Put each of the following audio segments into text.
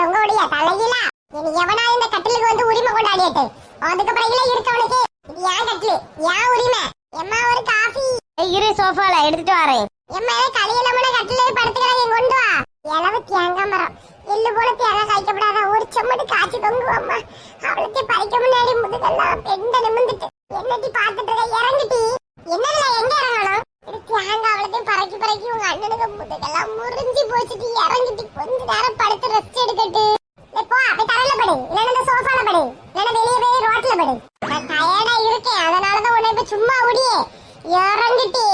தொங்க முடியா தலையிலா? இனி எவனாவது இந்த கட்டிலுக்கு வந்து உரிமை கொண்டாடிட்டு அதுக்கப்புறம் இல்ல இருக்கவனுக்கு. இது ஏன் கட்டிலு? ஏன் உரிமை? எம்மா ஒரு காஃபி? இரு சோஃபால எடுத்துட்டு வரேன். எம்மா கலியலமுன கட்டிலே படுத்துக்கிறாங்க கொண்டு வா. இளவு தேங்காய் மரம். எள்ளு போல தேங்காய் காய்க்கப்படாத. ஒரு செம்மடி காய்ச்சி தொங்குவாம்மா. அவளுக்கு பறிக்க முன்னாடி முதுகெல்லாம் பெண்ட என்னடி பாத்துட்டு இருக்க இறங்கிட்டி என்னல எங்க இறங்கணும் இது தேங்காய் அவளத்தையும் பறக்கி பறக்கி உங்க அண்ணனுக்கு முதுகெல்லாம் முறிஞ்சு போச்சுட்டு இறங்கிட்டு கொஞ்ச நேரம் படுத்து ரெஸ்ட் எடுக்கட்டு இல்ல போ போய் தரையில படு இல்லைன்னா இந்த சோஃபால படு இல்லைன்னா வெளியே போய் ரோட்ல படு நான் டயர்டா இருக்கேன் அதனாலதான் உன்னை இப்ப சும்மா ஓடியே இறங்கிட்டு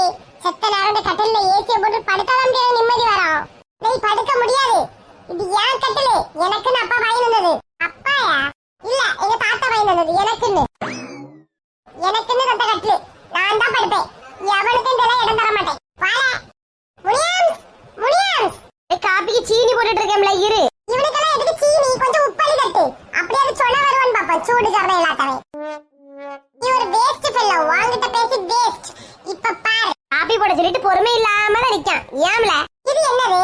செத்த நாளோட கட்டில ஏசிய போட்டு படுத்தாதான் தெரியும் நிம்மதி வரும். நீ படுக்க முடியாது. இது ஏன் கட்டிலு? எனக்குன்னு அப்பா வாங்கி வந்தது அப்பாயா? இல்ல எங்க தாத்தா வாங்கி வந்தது எனக்குன்னு. எனக்குன்னு தந்த கட்டிலு. நான் தான் படுப்பேன். எவனுக்கும் இதெல்லாம் இடம் தர மாட்டேன். வாழ முனியாம் முனியாம் காப்பிக்கு சீனி போட்டுட்டு இருக்கேன்ல இரு. இவனுக்கெல்லாம் எதுக்கு சீனி? கொஞ்சம் உப்பளி கட்டு அப்படியே அது சொல்ல வருவான் பாப்பா சூடு கரணை எல்லாத்தவன் நீ ஒரு வேஸ்ட் ஃபெல்லோ வாங்கிட்ட பேசி வேஸ்ட் இப்ப பாரு. காப்பி போட சொல்லிட்டு பொறுமை இல்லாம நிக்கான் ஏம்ல? இது என்னது?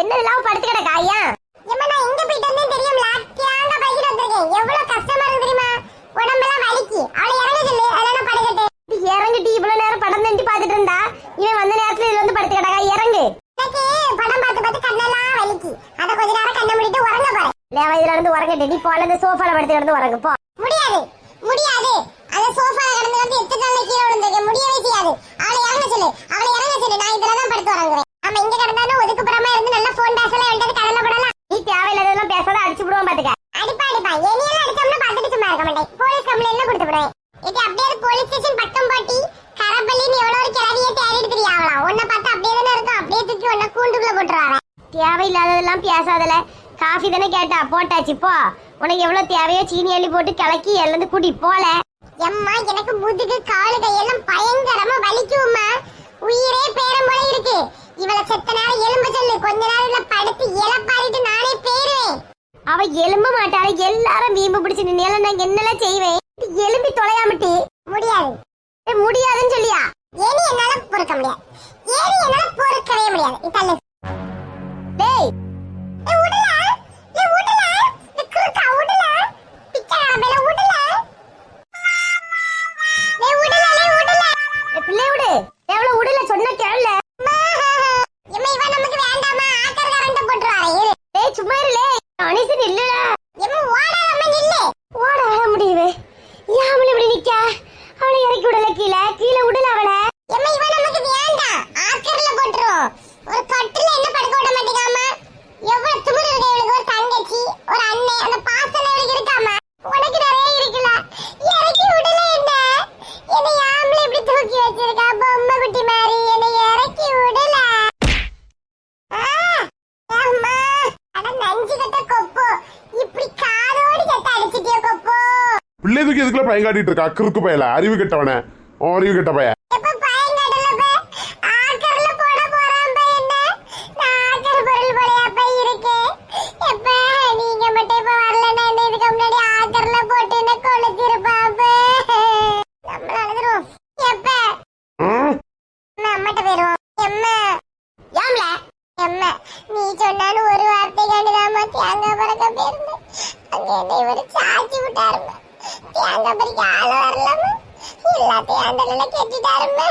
என்னதெல்லாம் படுத்து கிடக்கா ஐயா? ஏம்மா நான் எங்க போயிட்டு வந்தேன் தெரியும்ல தியாங்க பைக்கிட்டு வந்திருக்கேன். எவ்வளவு கஷ்டமா இருக்கு தெரியுமா? உடம்பெல்லாம் வலிக்கு. அவளை இறங்க சொல்லு. அதெல்லாம் படுக்கட்டு இது இறங்கிட்டு இவ்வளவு நேரம் படம் தண்டி பாத்துட்டு இருந்தா இவன் வந்த நேரத்துல இதுல வந்து படுத்து கிடக்கா இறங்கு. எனக்கு படம் பார்த்து பார்த்து கண்ணெல்லாம் வலிக்கு. அத கொஞ்ச நேரம் கண்ணை மூடிட்டு உறங்க போறேன். லேவா இதுல இருந்து உறங்கட்டு நீ போல இந்த சோஃபால படுத்து கிடந்து உறங்கு போ. முடியாது. முடியாது. அந்த சோஃபால கிடந்து வந்து எத்தனை நாள் கீழே விழுந்திருக்கேன்? முடியவே செய்யாது. அவளை இறங்க சொல்லு நான் இதுல தான் படுத்து உறங்குறேன் ஆமா இங்க கிடந்தாலும் ஒதுக்குப்புறமா இருந்து நல்லா போன் பேசலாம் என்கிட்ட கடல போடலாம் நீ தேவையில்லாததெல்லாம் பேசாத அடிச்சு விடுவான் பாத்துக்க அடிப்பா அடிப்பா என்னையெல்லாம் அடிச்சோம்னா பார்த்துட்டு சும்மா இருக்க மாட்டேன் போலீஸ் கம்ப்ளைண்ட்ல கொடுத்து விடுவேன் இது அப்படியே போலீஸ் ஸ்டேஷன் பக்கம் போட்டி கரப்பள்ளின்னு எவ்வளவு ஒரு கிளவியை தேடிட்டு தெரியாவலாம் உன்னை பார்த்தா அப்படியே தானே இருக்கும் அப்படியே தூக்கி உன்னை போட்டுருவாங்க தேவையில்லாததெல்லாம் பேசாதல. காஃபி தானே கேட்டா போட்டாச்சு போ. உனக்கு எவ்வளவு தேவையோ சீனி அள்ளி போட்டு கலக்கி எழுந்து கூட்டி போல. எம்மா எனக்கு முதுகு காலு கையெல்லாம் பயங்கரமா வலிக்கும்மா. உயிரே பேரம் போல இருக்கு. இவள செத்த நேரம் எலும்பு சொல்லு. கொஞ்ச நேரம்ல படுத்து இலப்பாரிட்டு நானே பேருவேன். அவ எலும்ப மாட்டாள. எல்லாரும் வீம்பு பிடிச்சு நின்னால நான் என்னெல்லாம் செய்வேன்? எலும்பி தொலையாமட்டி. முடியாது. முடியாதுன்னு சொல்லியா? ஏனி என்னால பொறுக்க முடியாது. ஏனி என்னால பொறுக்கவே முடியாது. டேய் ஏய், பிள்ளை விடு. எவ்வளவு விடல சொன்ன கேள்ல அம்மா. எம்மா, இவன் நமக்கு வேண்டாமா ஆக்கர்காரன்ட்ட போட்டுருவாரு இரு. டேய் சும்மா இருலே அனிசன் இல்லடா எம்மா, ஓடாதம்மா, நில்லு. ஓட முடியுது யாமல இப்படி நிக்கா அவளை இறக்கி விடல கீழே கீழே விடல அவளை எம்மா, இவன் நமக்கு வேண்டாம். ஆக்கர்ல போட்டுருவோம். ஒரு கட்டில்ல என்ன படுக்க விட மாட்டேங்காமா? எவ்வளவு திமிரு இருக்கு இவளுக்கு. ஒரு தங்கச்சி, ஒரு அண்ணன், அந்த பாசம் இவளுக்கு இருக்காமா? உனக்கு நிறைய இருக்குல்ல. இறக்கி விடல என்ன? இப்படி தூக்கி வச்சிருக்கா, பொம்மை குட்டி மாதிரி. என்னை இறக்கி விடல. அம்மா. அட நஞ்சு கட்ட கொப்பு. இப்படி கொப்பு. பிள்ளை தூக்கி எதுக்குள்ள காட்டிட்டு இருக்கா கிறுக்கு பயல அறிவு கெட்டவன அறிவு கெட்ட பய எப்ப பயங்கடல பே? ஆக்கர்ல போட போறான் பே என்ன? நான் ஆக்கர் பொருள் போலயா பே இருக்கேன்? எப்ப நீங்க மட்டும் இப்ப வரலைன்னா என்ன இதுக்கு முன்னாடி ஆக்கர்ல போட்டு என்ன கொளுத்திருப்பான் பே. நம்மள அழுதுருவோம். எப்ப? ஆ? அம்மா, அம்மாட்ட போயிருவோம். எம்மா, ஏம்ல எம்மா, நீ சொன்னாலும் ஒரு வார்த்தைக்காண்டிதாம்மா தேங்காய் பறக்க போயிருந்தேன். அங்க என்னை இவரு தேங்காய் பறிக்க ஆள வரலாமா? எல்லாத்தையும் அந்த நிலை கெட்டிட்டாரும்மா.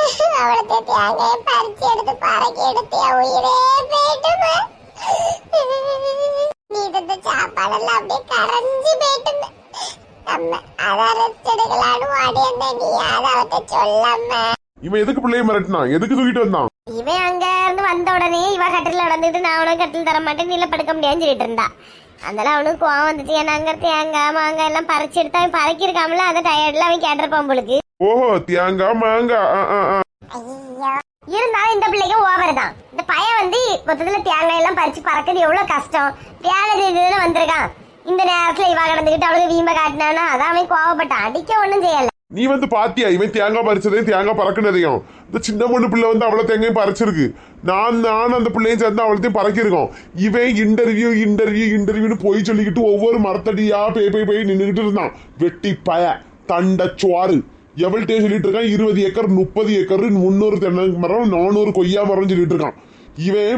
தேங்காயை பறிச்சு எடுத்து பறக்க எடுத்து உயிரே போயிட்டுமா. சாப்பாடெல்லாம் அப்படியே கரைஞ்சு அதான் எடுக்கலான்னு ஓடி நீ அதை அவட்ட சொல்லாம இவன் எதுக்கு பிள்ளைய மிரட்டினான் எதுக்கு தூக்கிட்டு வந்தான் இவன் அங்க இருந்து வந்த உடனே இவ கட்டில நடந்துட்டு நான் உனக்கு கட்டில் தர மாட்டேன் நீல படுக்க முடியாதுன்னு சொல்லிட்டு இருந்தா. அதெல்லாம் அவனுக்கு கோவம் வந்துச்சு. ஏன்னா அங்க தேங்காய் மாங்காய் எல்லாம் பறிச்சு எடுத்து அவன் பறக்கிருக்காமல அந்த டயர்ட்ல அவன் கேட்டிருப்பான் போலுக்கு. ஓஹோ மாங்கா ஆ. ஐயோ. இருந்தாலும் இந்த பிள்ளைக்கு ஓவர் தான். இந்த பையன் வந்து மொத்தத்துல தேங்காய் எல்லாம் பறிச்சு பறக்கிறது எவ்வளவு கஷ்டம். வேலை இதுல வந்திருக்கான். இந்த நேரத்துல இவ கடந்துகிட்டு அவளுக்கு வீம்ப காட்டினானா அதான் அவன் கோவப்பட்டான். அடிக்க ஒண்ணும் செய்யல. நீ வந்து பாத்தியா? இவன் தேங்காய் பறிச்சதையும் தேங்காய் பறக்குனதையும். இந்த சின்ன பொண்ணு பிள்ளை வந்து அவ்வளோ தேங்காயும் பறிச்சிருக்கு. நான் நான் அந்த பிள்ளையும் சேர்ந்து அவ்வளோத்தையும் பறக்கிருக்கோம் இவன் இன்டர்வியூ இன்டர்வியூ இன்டர்வியூன்னு போய் சொல்லிக்கிட்டு ஒவ்வொரு மரத்தடியா போய் போய் போய் நின்றுகிட்டு இருந்தான். வெட்டி பய தண்ட சுவாறு எவள்கிட்டயே சொல்லிட்டு இருக்கான்? இருபது ஏக்கர் முப்பது ஏக்கர் முந்நூறு தென்னை மரம் நானூறு கொய்யா மரம் சொல்லிட்டு இருக்கான். இவன்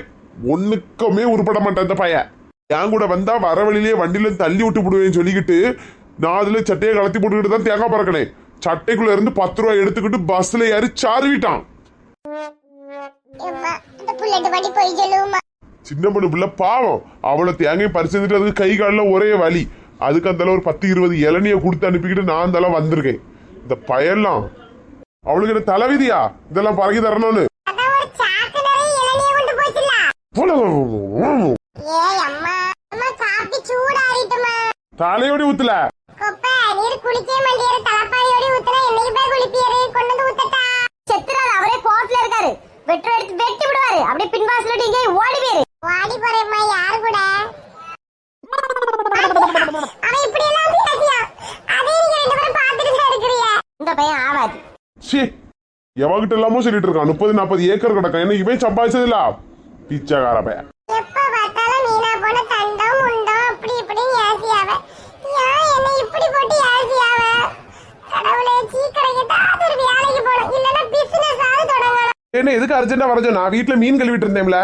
ஒண்ணுக்குமே உருப்பட மாட்டான் இந்த பையன் என் கூட வந்தா வர வழியிலேயே வண்டியில தள்ளி விட்டு விடுவேன்னு சொல்லிக்கிட்டு நான் அதுல சட்டையை கலத்தி போட்டுக்கிட்டு தான் தேங்காய் பறக்கினேன். சட்டைக்குள்ள இருந்து பத்து ரூபாய் எடுத்துக்கிட்டு பஸ்ல ஏறி சாருவிட்டான் சின்ன பொண்ணு பிள்ளை பாவம். அவளை தேங்காய் பறிச்சுட்டு அதுக்கு கை காலில் ஒரே வலி. அதுக்கு அந்த ஒரு பத்து இருபது இளநிய கொடுத்து அனுப்பிக்கிட்டு நான் அந்த வந்திருக்கேன். இந்த பயெல்லாம். அவளுக்கு என்ன தலைவிதியா? இதெல்லாம் பறக்கி தரணும்னு. தலையோடி ஊத்துல. குளிக்கவே மாட்டேற தலப்பாடியோட ஊத்துனா என்னைக்கு போய் குளிப்பியரு? கொண்டு வந்து ஊத்தட்டா? செத்துறாரு. அவரே கோர்ட்ல இருக்காரு. வெட்டு எடுத்து வெட்டி விடுவாரு. அப்படியே பின்வாசல இங்கே ஓடி போயிரு. வாடி போறேம்மா. யாரு கூட? அவன் இப்படி எல்லாம் பேசியா? அதே நீங்க ரெண்டு பேரும் பார்த்துட்டு தான் இருக்கிறீங்க. இந்த பையன் ஆவாது. சி எவகிட்ட எல்லாமோ சொல்லிட்டு இருக்கான். முப்பது நாற்பது ஏக்கர் கிடக்கும் என்ன இவன் சம்பாதிச்சதில்ல பிச்சைக்கார பையன் எப்ப பார்த்தாலும் மீனா போன தண்டம் முண்டம் அப்படி இப்படின்னு ஏசியாவ ஏன் என்ன இப்படி போட்டு ஏசியாவ கடவுளே சீக்கிரம் ஏதாவது ஒரு வேலைக்கு போகணும் இல்லைன்னா பிசினஸ் ஆவது தொடங்கணும் என்ன எதுக்கு அர்ஜென்டா வர சொன்னா? வீட்டுல மீன் கழுவிட்டு இருந்தேன்ல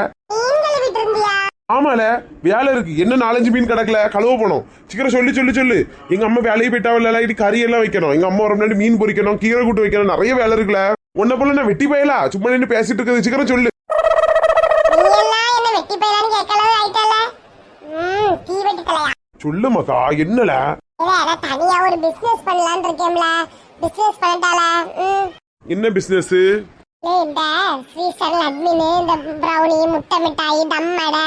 ஆமால வேலை இருக்கு. என்ன நாலஞ்சு மீன் கிடக்கல? கழுவ போனோம். சீக்கிரம் சொல்லி சொல்லி சொல்லு. எங்க அம்மா வேலையை போயிட்டாவில்ல இடி கறி எல்லாம் வைக்கணும். எங்க அம்மா ஒரு முன்னாடி மீன் பொரிக்கணும் கீரை கூட்டு வைக்கணும் நிறைய வேலை இருக்குல்ல. உன்ன போல நான் வெட்டி போயலா? சும்மா நின்று பேசிட்டு இருக்குது. சீக்கிரம் சொல்லு. நீ எல்லாம் என்ன வெட்டி போயிலான்னு கேட்கலாம் ஆயிட்டல ம் தீ வெட்டி தலையா சொல்லு மக்கா என்னல? நான் தனியா ஒரு பிசினஸ் பண்ணலாம்னு இருக்கேன்ல பிசினஸ் பண்ணிட்டால ம் என்ன பிசினஸ் இந்த ஸ்ரீசல் அட்மின் இந்த ப்ரௌனி முட்டை மிட்டாய் தம் அடை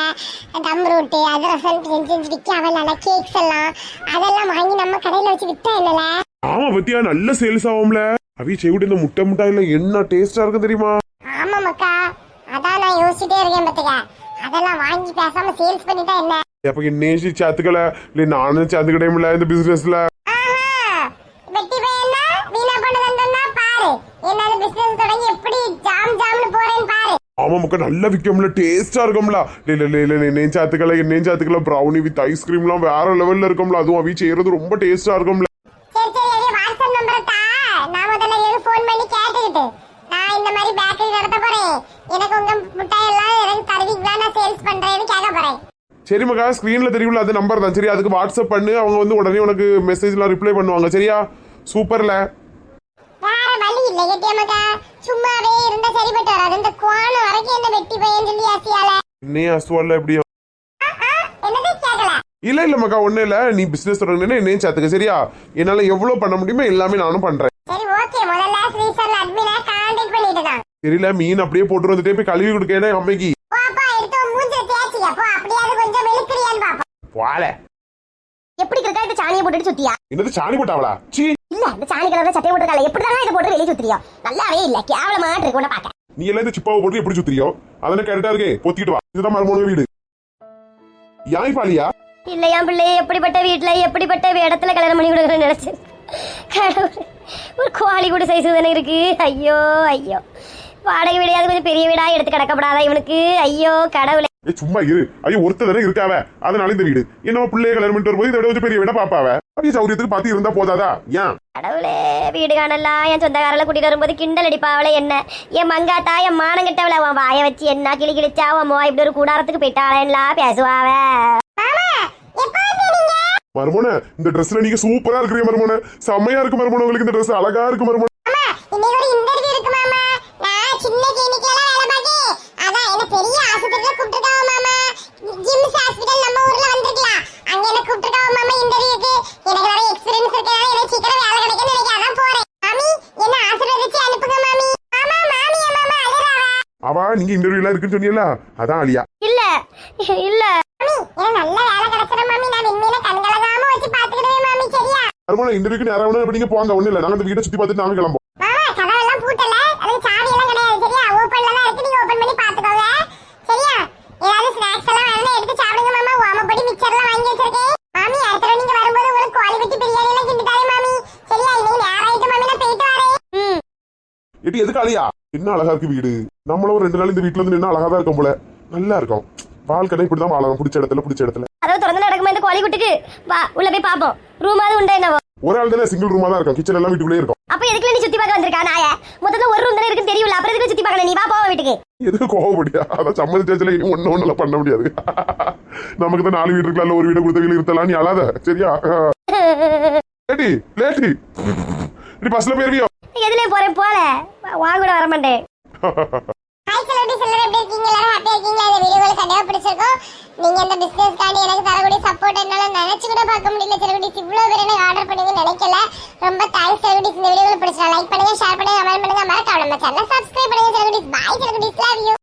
தம் ரூட்டு அதிரசம் செஞ்சு செஞ்சு விற்க அவள் கேக்ஸ் எல்லாம் அதெல்லாம் வாங்கி நம்ம கடையில வச்சு வித்தா என்னல? ஆமா பத்தியா நல்ல சேல்ஸ் ஆகும்ல. அவி செய்விட்டு இந்த முட்டை முட்டாயில என்ன டேஸ்டா இருக்கு தெரியுமா? ஆமா மக்கா அதான் நான் யோசிச்சுட்டே இருக்கேன் பத்துக்க. அதெல்லாம் வாங்கி பேசாம சேல்ஸ் பண்ணிட்டா என்ன? அப்ப என்னேசி சேர்த்துக்கல? இல்ல நானும் சேர்த்துக்கிட்டேன்ல இந்த பிசினஸ்ல ஆஹா வெட்டி பையனா வீணா பண்ணதுன்னா பாரு என்னால பிசினஸ் தொடங்கி எப்படி ஜாம் ஜாம்னு போறேன்னு பாரு ஆமா மக்கா நல்லா விற்கும்ல டேஸ்டா இருக்கும்ல. இல்ல இல்ல இல்ல என்னையும் சேர்த்துக்கல ப்ரௌனி வித் ஐஸ்கிரீம்லாம் வேற லெவல்ல இருக்கும்ல. அதுவும் அவி செய்யறது ரொம்ப டேஸ்டா இருக்கும்ல. சரி சரி அது வாட்ஸ்அப் நம்பரை தா. நான் முதல்ல எனக்கு ஃபோன் பண்ணி கேட்டுக்கிட்டு நான் இந்த மாதிரி பேக்கரி நடத்த போறேன். எனக்கு உங்க மிட்டாய் எல்லாம் எனக்கு தருவீங்களா? நான் சேல்ஸ் பண்றேன்னு கேட்க போறேன். சரி மக்கா ஸ்க்ரீன்ல தெரியும்ல அது நம்பர் தான். சரி அதுக்கு வாட்ஸ்அப் பண்ணு. அவங்க வந்து உடனே உனக்கு மெசேஜ்லாம் ரிப்ளை பண்ணுவாங்க. சரியா? சூப்பர்ல. வேற வழி இல்லை கெட்டியம்மாக்கா சும்மாவே இருந்தா சரிப்பட்டு வராது. இந்த கோணம் வரைக்கும் என்ன வெட்டி பையன் சொல்லி ஆசியால. எப்படியும் என்னது கேட்கல இல்ல இல்ல மக்கா ஒண்ணு இல்ல. நீ பிசினஸ் தொடங்கினா என்னையும் சேர்த்துக்க சரியா? என்னால எவ்வளவு பண்ண முடியுமோ எல்லாமே நானும் பண்றேன். சரி ஓகே முதல்ல ஸ்ரீசல் அட்மினை கான்டாக்ட் பண்ணிட்டு தான் தெரியல மீன் அப்படியே போட்டு வந்துட்டே போய் கழுவி கொடுக்கேன் அம்மைக்கு. போப்பா எடுத்து உன் மூஞ்சில தேய்ச்சிக்க. போ அப்படியாவது கொஞ்சம் வெளுக்கிறியான்னு பாப்போம் வாழ எப்படி இருக்கா இந்த சாணியை போட்டுட்டு சுத்தியா? என்னது சாணி போட்டாவளா? சீ. இல்ல இந்த சாணி கலர்ல சட்டையை போட்டுருக்கால எப்படி இதை போட்டு வெளியே சுத்திரியா நல்லாவே இல்ல. கேவலமா இருக்கு உன்னை பாக்க நீ எல்லாம் இந்த சிப்பாவை போட்டு எப்படி சுத்திரியோ அதெல்லாம் கரெக்டா இருக்கே. பொத்திக்கிட்டு வா. இதுதான் மருமோன வீடு. யாய் பாலியா இல்ல என் பிள்ளை எப்படிப்பட்ட வீட்டுல எப்படிப்பட்ட இடத்துல கல்யாணம் பண்ணி கொடுக்குறேன்னு நினைச்சு. கடவுளே, ஒரு கோழி கூட சைஸ் தானே இருக்கு. ஐயோ ஐயோ. வாடகை வீடையாவது கொஞ்சம் பெரிய வீடா எடுத்து கிடக்கப்படாதா இவனுக்கு? ஐயோ கடவுளே. ஏ சும்மா இரு. ஐயோ ஒருத்தர் தானே இருக்காவ. அதனால இந்த வீடு. என்னவோ பிள்ளைய கல்யாணம் பண்ணிட்டு வரும்போது இதை விட கொஞ்சம் பெரிய வீடா பாப்பாவ அவைய சௌரியத்துக்கு பார்த்து இருந்தா போதாதா? ஏன்? கடவுளே வீடு காணலாம் என் சொந்தக்காரல கூட்டிட்டு வரும்போது கிண்டல் அடிப்பாவளே என்ன? என் மங்காத்தா என் மானம் கெட்டவள உன் வாயை வச்சு என்ன கிளி கிழிச்சா? உன் மோ இப்படி ஒரு கூடாரத்துக்கு போயிட்டாளேன்லாம் பேசுவாவ? மாமா எப்போ வந்தீங்க மருமோன இந்த ட்ரெஸ்ல நீங்க சூப்பரா இருக்கிறீங்க மருமோன. செம்மையா இருக்கு மருமோன உங்களுக்கு இந்த ட்ரெஸ் அழகா இருக்கு மருமோன. அம்மா இன்னைக்கு ஒரு இன்டர்வியூ இருக்கு மாமா. நான் சின்ன கிளினிக்ல வேலை பார்க்கேன் அதான் என்ன பெரிய ஆஸ்பத்திரியில கூப்பிட்டுருக்காவ கூப்பிட்டுருக்காவ மாமா இன்டர்வியூக்கு எனக்கு நிறைய எக்ஸ்பீரியன்ஸ் இருக்கனால எனக்கு சீக்கிரம் வேலை கிடைக்கும்னு நினைக்கிறேன். அதான் போறேன். மாமி என்ன ஆசீர்வதிச்சு அனுப்புங்க மாமி. மாமா மாமியா மாமா அழுறாவ அவ நீங்க இன்டர்வியூ எல்லாம் இருக்குன்னு சொன்னீங்களா அதான் அலியா இல்ல. இல்ல. மாமி எனக்கு நல்ல வேலை கிடைச்சிடும் மாமி. நான் உண்மையில கண்கலகாம வச்சு பாத்துக்கிடுவேன் மாமி. சரியா? மருமோன இன்டர்வியூக்கு நேரம் வேணும் நீங்க போங்க. ஒண்ணு இல்ல. நாங்க வீட்டை சுத்தி பார்த்துட்டு நாங்க கிளம்போம் மாமா கதவெல்லாம் பூட்டல அது சாவி எல்லாம் கிடையாது சரியா ஓபன்ல தான் இருக்கு நீங்க ஓபன் பண்ணி பாத்துக்கோங்க சரியா ஏதாவது ஸ்நாக்ஸ் எல்லாம் வேணும்னா எடுத்து சாப்பிடுங்க மாமா ஓமப்படி மிக்சர்லாம் வாங்கி வச்சிருக்கேன் மாமி அடுத்த தடவை நீங்க வரும்போது உங்களுக்கு கோழி வெட்டி பிரியாணி எல்லாம் கிண்டி தரேன் மாமி சரியா இன்னைக்கு நேரம் ஆயிட்டு மாமி நான் போயிட்டு வரேன் ம் எட்டி எதுக்கு அழியா என்ன அழகா இருக்கு வீடு? நம்மளும் ஒரு ரெண்டு நாள் இந்த வீட்டுல இருந்து நின்னா அழகா தான் இருக்கும் போல. நல்லா இருக்கும். வாழ்க்கை இப்படிதான் வாழலாம். பிடிச்ச இடத்துல பிடிச்ச இடத்துல. அதோ திறந்து நடக்குமா இந்த கோழி குட்டுக்கு வா உள்ள போய் பாப்போம் ரூமாவது உண்டா என்னவோ? ஒரு ஆள் தானே சிங்கிள் ரூமா தான் இருக்கும். கிச்சன் எல்லாம் வீட்டுக்குள்ளே இருக்கும். அப்ப எதுக்குல நீ சுத்தி பார்க்க வந்திருக்கா நாய? முதல்ல ஒரு ரூம் தானே இருக்குன்னு தெரியும்ல. அப்புறம் எதுக்கு சுத்தி பார்க்கல நீ வா போவ வீட்டுக்கு. எதுக்கு கோவப்படியா? அதான் சம்மதிச்சாச்சுல இனி ஒண்ணு ஒண்ணுல பண்ண முடியாது. நமக்கு தான் நாலு வீடு இருக்கலாம்ல ஒரு வீடு கொடுத்த வீடு இருத்தலாம் நீ அழாத. சரியா? லேட்டி லேட்டி நீ பஸ்ல போயிருவியோ? எதுல போறேன் போல. வா கூட வர மாட்டேன். ஹாய் செலிபிரிட்டி சிலர் எப்படி இருக்கீங்க? எல்லாரும் ஹாப்பியா இருக்கீங்களா? இந்த வீடியோ கண்டிப்பா பிடிச்சிருக்கும். நீங்க இந்த பிசினஸ்க்காண்டி எனக்கு தரக்கூடிய சப்போர்ட் என்னால நினைச்சு கூட பார்க்க முடியல. செலிபிரிட்டிஸ் இவ்வளவு பேர் எனக்கு ஆர்டர் பண்ணீங்கன்னு நினைக்கல. ரொம்ப தேங்க்ஸ் செலிபிரிட்டிஸ் இந்த வீடியோ பிடிச்சா லைக் பண்ணுங்க ஷேர் பண்ணுங்க கமெண்ட் பண்ணுங்க. மறக்காம நம்ம சேனலை சப்ஸ்கிரைப் பண்ணுங்க celebrities bye celebrities love you